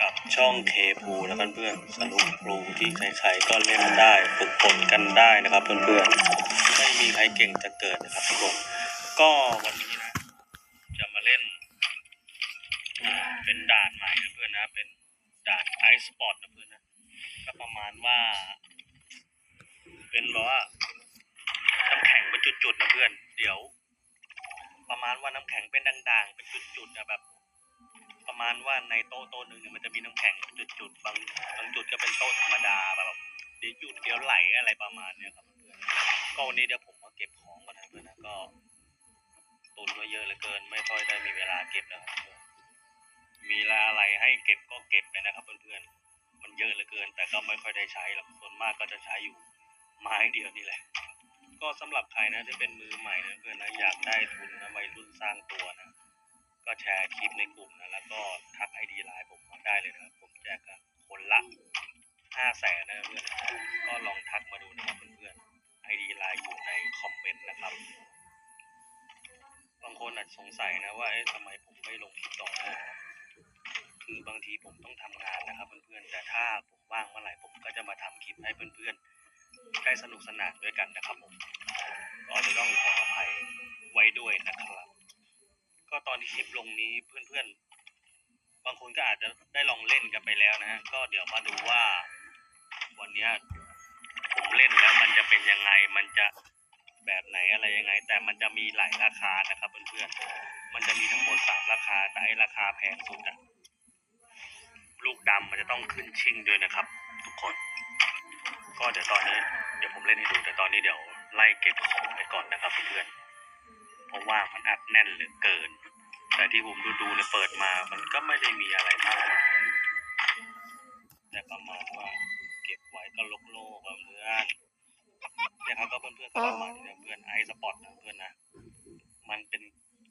กับช่องเคพูนะเพื่อนๆสนุกครูที่ใครๆก็เล่นได้ฝึกฝนกันได้นะครับเพื่อนๆไม่มีใครเก่งจะเกิดนะครับทุกคนก็วันนี้นะ จะมาเล่น เป็นด่านใหม่นะเพื่อนนะเป็นด่านไอสปอร์ตนะเพื่อนนะก็ประมาณว่า เป็นแบบว่าน้ำแข็งเป็นจุดๆนะเพื่อน เดี๋ยว ประมาณว่าน้ำแข็งเป็นด่างๆ เป็นจุดๆนะแบบ ประมาณว่าในโต๊ะโต๊ะหนึ่งเนี่ยมันจะมีน้ำแข็งเป็นจุดๆบางบางจุดก็เป็นโต๊ะธรรมดาแบบเดี๋ยวหยุดเดี๋ยวไหลอะไรประมาณเนี้ยครับเพื่อนก็วันนี้เดี๋ยวผมมาเก็บของก่อนนะเพื่อนนะก็ตุนไว้เยอะเหลือเกิน ไม่ค่อยได้มีเวลาเก็บนะครับเพื่อนมีอะไรให้เก็บก็เก็บไปนะครับ เพื่อนๆ มันเยอะเหลือเกิน แต่ก็ไม่ค่อยได้ใช้หรอกส่วนมากก็จะใช้อยู่ไม้เดียวนี่แหละ ก็สำหรับใครนะที่เป็นมือใหม่นะเพื่อนนะอยากได้ทุนนะวัยรุ่นสร้างตัวนะ ก็แชร์คลิปในกลุ่มนะแล้วก็ทักไอดีไลน์ผมมาได้เลยนะครับ ผมแจกกันคนละห้าแสนนะเพื่อนก็ลองทักมาดูนะครับเพื่อนๆไอดีไลน์อยู่ในคอมเมนต์นะครับ บางคนอาจสงสัยนะว่าเอ๊ะทำไมผมไม่ลงคลิปต่อนื่องคือบางทีผมต้องทำงานนะครับ เพื่อนๆแต่ถ้าผมว่างเมื่อไหร่ผมก็จะมาทำคลิปให้เพื่อนๆได้สนุกสนานด้วยกันนะครับผมก็จะต้องขออภัยไว้ด้วยนะครับ ก็ตอนที่คลิปลงนี้เพื่อนๆ บางคนก็อาจจะได้ลองเล่นกันไปแล้วนะฮะ ก็เดี๋ยวมาดูว่า วันนี้ผมเล่นแล้วมันจะเป็นยังไง มันจะแบบไหนอะไรยังไง แต่มันจะมีหลายราคานะครับเพื่อนๆ มันจะมีทั้งหมดสามราคา แต่ไอราคาแพงสุดอะลูกดำมันจะต้องขึ้นชิงด้วยนะครับ ทุกคน ก็เดี๋ยวตอนนี้ เดี๋ยวผมเล่นให้ดู แต่ตอนนี้เดี๋ยวไล่เก็บของไว้ก่อนนะครับเพื่อนๆ เพราะว่ามันอัดแน่นเหลือเกิน แต่ที่ผมดูดูเนี่ยเปิดมา มันก็ไม่ได้มีอะไรมากแต่ประมาณว่าเก็บไว้ก็ลกโลกเพื่อนเนี่ยเขาก็เพื่อนเพื่อนก็ประมาณนี้เพื่อนไอสปอตนะเพื่อนนะ มันเป็น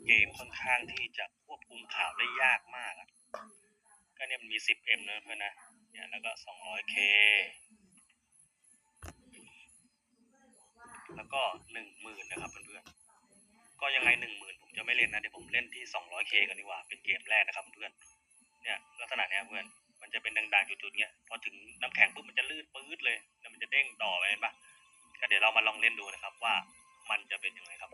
เกมค่อนข้างที่จะควบคุมข่าวได้ยากมากอะ ก็เนี่ยมันมีสิบเอ็มเนะเพื่อนนะ เนี่ยแล้วก็สองร้อยเคแล้วก็หนึ่งหมื่นนะครับเพื่อนๆ ก็ยังไง10,000ังไม่เล่นนะเดี๋ยวผมเล่นที่ 200k กันดีกว่า เป็นเกมแรกนะครับเพื่อน เนี่ยลักษณะเนี้ยเพื่อน มันจะเป็นด่างๆจุดๆเนี้ย พอถึงน้ำแข็งปุ๊บมันจะลื่นปื๊ดเลยแล้วมันจะเด้งต่อไปเห็นปะก็เดี๋ยวเรามาลองเล่นดูนะครับว่ามันจะเป็นยังไงครับ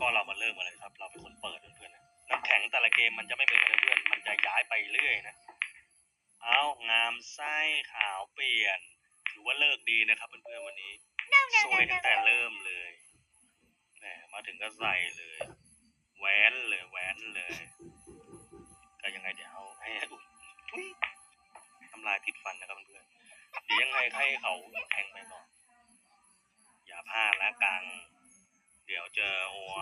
ก็เรามาเริ่มกันเลยครับ เราเป็นคนเปิดเพื่อนๆนะน้ำแข็งแต่ละเกมมันจะไม่เหมือนกันเพื่อน มันจะย้ายไปเรื่อยนะ เอางามไส้ขาวเปลี่ยน ถือว่าเลิกดีนะครับเพื่อนๆวันนี้สวยตั้งแต่เริ่มเลยแหมมาถึงก็ใส่เลย แหวนเลยแหวนเลย ก็ยังไงเดี๋ยวเอาให้อุ้ยทุยทำลายติดฟันนะครับเพื่อนๆเดี๋ยวยังไงให้เขาแทงไปก่อนอย่าพลาดละกังเดี๋ยวเจอหัว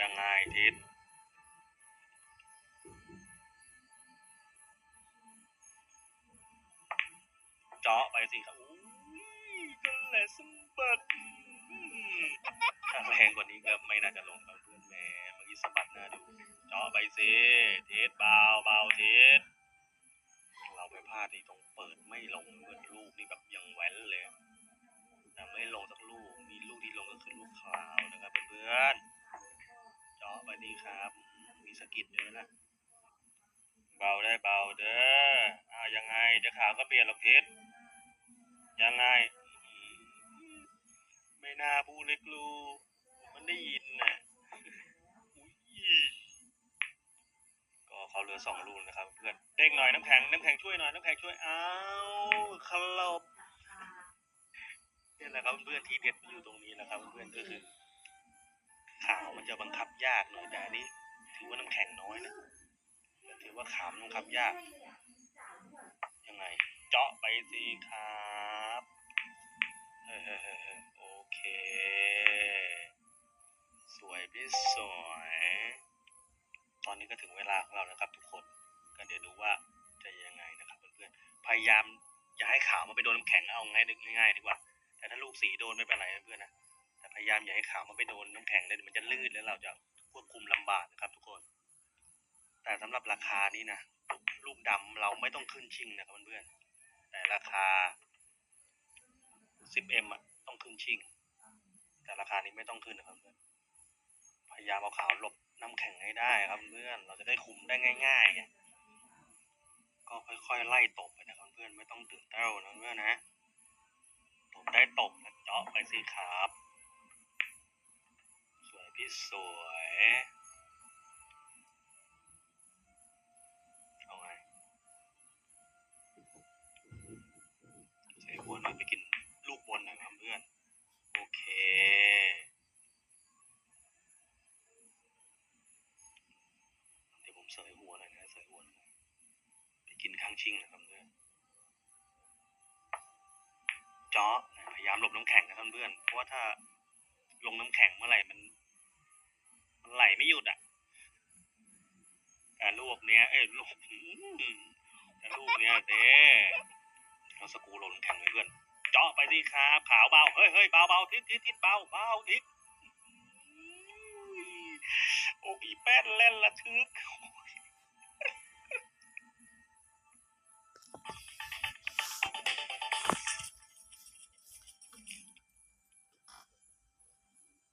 ยังไงทิศ เจาะไปสิครับอุ้ยกันแหละสมบัติถ้าแรงกว่านี้ก็ไม่น่าจะลงครับเพื่อนแหม่เมื่อกี้สะบัดหน้าดูเจาะไปสิเทสเบาเบาเทสเราไปพลาดที่ตรงเปิดไม่ลงเพื่อนลูกนี่แบบยังแหวนเลยแต่ไม่ลงสักลูกมีลูกที่ลงก็คือลูกคลาวนะครับเพื่อนเจาะไปดีครับ มีสกิดด้วยนะเบาได้เบาเด้ออ้าวยังไงเดี๋ยวข่าวก็เปลี่ยนหรอกทิศ ยังไง ไม่น่าพูดเลยครูผมมันได้ยินนะอุ๊ยก็เขาเหลือสองลูกนะครับ เพื่อนเด้งหน่อยน้ำแข็งน้ำแข็งช่วยหน่อยน้ำแข็งช่วยอ้าวคลบนี่แหละครับเพื่อนทีเด็ดมันอยู่ตรงนี้นะครับ เพื่อนก็คือขาวมันจะบังคับยากหน่อยแต่อันนี้ ถือว่าน้ำแข็งน้อยนะแต่ถือว่าขามบังคับยากยังไง เจาะไปสิครับเออเออเออเออโอเค สวยพี่สวย ตอนนี้ก็ถึงเวลาของเรานะครับทุกคนก็เดี๋ยวดูว่าจะยังไงนะครับเพื่อนๆพยายามอย่าให้ขาวมันไปโดนน้ำแข็งเอาง่ายง่ายๆดีกว่า แต่ถ้าลูกสีโดนไม่เป็นไรเพื่อนนะแต่พยายามอย่าให้ขาวมันไปโดนน้ำแข็งเลยมันจะลื่นแล้วเราจะควบคุมลำบากนะครับ ทุกคน แต่สำหรับราคานี้นะลูกดำเราไม่ต้องขึ้นชิงนะครับเพื่อนๆ แต่ราคา 10m อะต้องขึ้นชิงแต่ราคานี้ไม่ต้องขึ้นนะครับเพื่อนพยายามเอาขาวหลบน้ำแข็งให้ได้ครับเพื่อน เราจะได้คุมได้ง่ายๆไงก็ค่อยๆไล่ตบไปนะครับเพื่อนไม่ต้องตื่นเต้านะเพื่อนนะตบได้ตบนะเจาะไปสิครับ สวยพี่สวย ชิงนะครับเพื่อนจาะนะพยายามหลบน้ำแข็งนะครับเพื่อนเพราะว่าถ้าลงน้ำแข็งเมื่อไหร่มันมันไหลไม่หยุดอะแต่ลูกเนี้ยเอ้ยลูกแต่ลูกเนี้ยเด้เราสกรูลงน้ำแข็งเลยเพื่อนจาะไปสิครับขาวเบาเฮ้ยเฮ้ยเบาเบาทิศทิศทิศเบาเบาทิศโอ้อีแป้นเล่นละทึก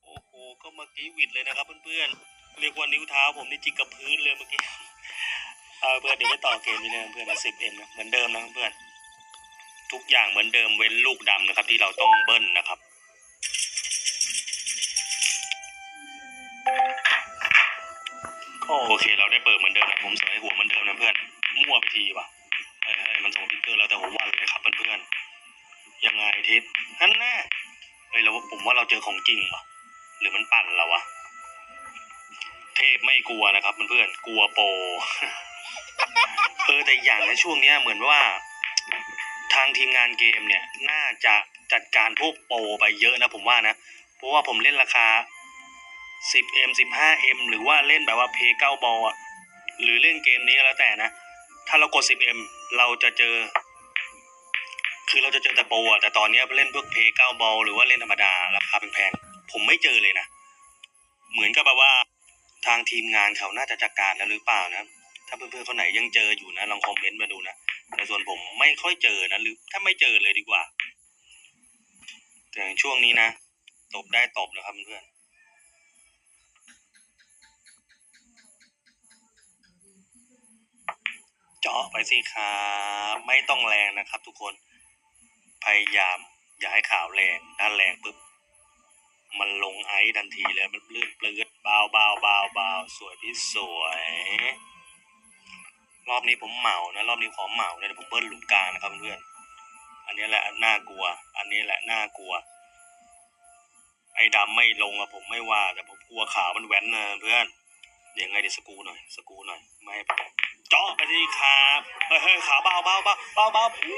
โอ้โห ก็เมื่อกี้หวิดเลยนะครับเพื่อนๆ เรียกว่านิ้วเท้าผมนี่จิกกับพื้นเลยเมื่อกี้ เอาเพื่อนเดี๋ยวไปต่อเกมนี้เลยเพื่อนสิบเอ็มนะเหมือนเดิมนะเพื่อน ทุกอย่างเหมือนเดิมเว้นลูกดำนะครับ ที่เราต้องเบิ้ลนะครับโอเค เราได้เปิดเหมือนเดิมนะผมใส่หัวเหมือนเดิมนะเพื่อน มั่วไปทีว่ะ มันส่งติ๊กเกอร์แล้วแต่ผมวันเลยครับเพื่อนๆยังไงทิศนั่นแน่เฮ้ยเราผมว่าเราเจอของจริงวะหรือมันปั่นเราวะเทพไม่กลัวนะครับเพื่อนๆกลัวโปเออแต่อย่างในช่วงเนี้ยเหมือนว่า ทางทีมงานเกมเนี่ย น่าจะจัดการพวกโปไปเยอะนะผมว่านะเพราะว่าผมเล่นราคา 10m 15m หรือว่าเล่นแบบว่าเพย์เก้าบอลหรือเล่นเกมนี้ก็แล้วแต่นะ ถ้าเรากด 10m เราจะเจอ คือเราจะเจอแต่โปรอะแต่ตอนเนี้ยเล่นพวกเพย์เก้าบอลหรือว่าเล่นธรรมดาราคาแพงๆผมไม่เจอเลยนะ เหมือนกับแบบว่าทางทีมงานเขาน่าจะจัดการแล้วหรือเปล่านะ ถ้าเพื่อนๆคนไหนยังเจออยู่นะลองคอมเมนต์มาดูนะแต่ส่วนผมไม่ค่อยเจอนะหรือถ้าไม่เจอเลยดีกว่าแต่ในช่วงนี้นะตบได้ตบนะครับเพื่อนาะไปสิครับไม่ต้องแรงนะครับ ทุกคน พยายามอย่าให้ข่าวแรงถ้านแรงปุ๊บมันลงไอซ์ทันทีเลยมันเลื่อนเปลือดเบาเบาเบาเบาสวยพี่สวย รอบนี้ผมเหมานะ รอบนี้ขอเหมานะเดี๋ยผมเบิ้ลหลุมกลางนะครับเพื่อนอันนี้แหละน่ากลัว อันนี้แหละน่ากลัว ไอ้ดำไม่ลงอะผมไม่ว่า แต่ผมกลัวขาวมันแหวนนะเพื่อนเดี๋ยวไงเดี๋ยวสกูหน่อย สกูหน่อย ไม่ให้ไป จาะไปสิครับเฮ้ยเฮ้ยขาเบาเบาเบาเบาเบาโอ้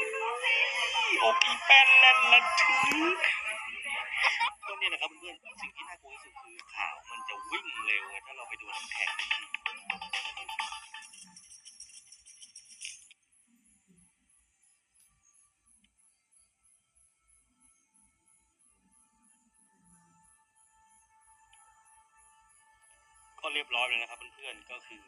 ยอกีแป้นเล่นละถือก็เนี่ยนะครับเพื่อนๆสิ่งที่น่ากลัวที่สุดคือข่าวมันจะวิ่งเร็วไงถ้าเราไปดูน้ำแข็งก็เรียบร้อยเลยนะครับเพื่อนๆก็คือ